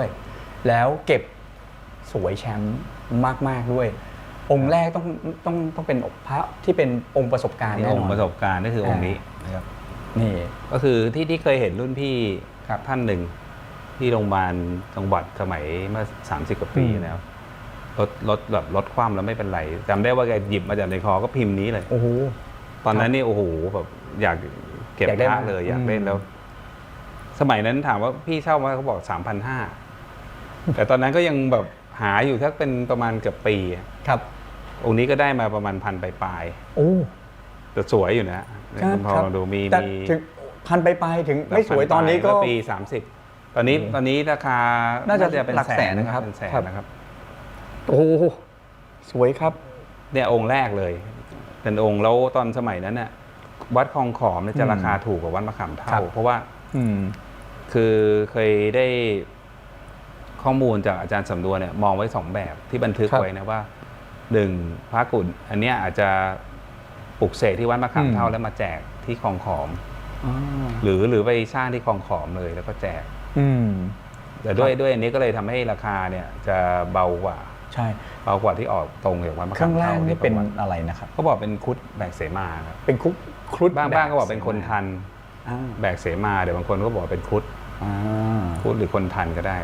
ด้วย แล้วเก็บสวยแชมป์มาก ๆ ด้วย องค์แรกต้องต้องต้องเป็นพระที่เป็นองค์ประสบการณ์นี่แน่องนอค์นประสบการณ์ก็คือองค์นี้นะครับ นี่ ก็คือที่ที่เคยเห็นรุ่นพี่ครับท่านหนึ่งที่โรงพยาบาลจังหวัดสมัยเมื่อสามสิบกว่าปีอืม แล้วรถรถแบบรถคว่ำแล้วไม่เป็นไรจำได้ว่าแกหยิบมาจากในคอก็พิมพ์นี้เลย โอ้โห ตอนนั้นนี่โอ้โหแบบอยากเก็บอยากได้พระมากเลยอยากเล่นอืม แล้ว สมัยนั้นถามว่าพี่เช่ามาเขาบอกสามพันห้า แต่ตอนนั้นก็ยังแบบหาอยู่ถ้าเป็นประมาณเกือบปีอะครับ องค์นี้ก็ได้มาประมาณพันปลายโอ้ๆแต่สวยอยู่นะครับคุณพอครับลองดูมีแต่มีถึงพันไปไปถึงไม่สวยตอนนี้ก็เมื่ปีสามสิบตอนนี้อืมตอนนี้ราคาน่าจะเป็นหลักแสนนะนะครับเป็นแสนครับ นะครับโอ้โหสวยครับ เนี่ยองค์แรกเลย เป็นองค์แล้วตอนสมัยนั้นเนี่ยวัดคลองขอมเนี่ยจะอืมราคาถูกกว่าวัดมะขามครัเท่า บ เพราะว่า อืม คือเคยได้ ข้อมูลจากอาจารย์สำดวนเนี่ยมองไว้สองแบบที่บันทึกครับไว้นะว่าหนึ่งพระกุฎอันเนี้ยอาจจะปลุกเสกที่วัดมะขามอืม เท่าแล้วมาแจกที่คลองขอมอ่าหรือหรือไปสร้างที่คลองขอมเลยแล้วก็แจก อืม แต่ด้วยครับด้วยอันนี้ก็เลยทำให้ราคาเนี่ยจะเบากว่าใช่ เบากว่าที่ออกตรงจากวัดมะข้าขางมล่าเท่างนี่ที่เป็นประวัติอะไรนะครับ เขาบอกเป็นครุดแบกเสมาครับเป็นคุกครุฑบ้างแบบบ้างก็บอกเป็นคนทันอ่าแบกเสมาเดี๋ยวบางคนก็บอกเป็นครุดอ่า ครุดหรือคนทันก็ได้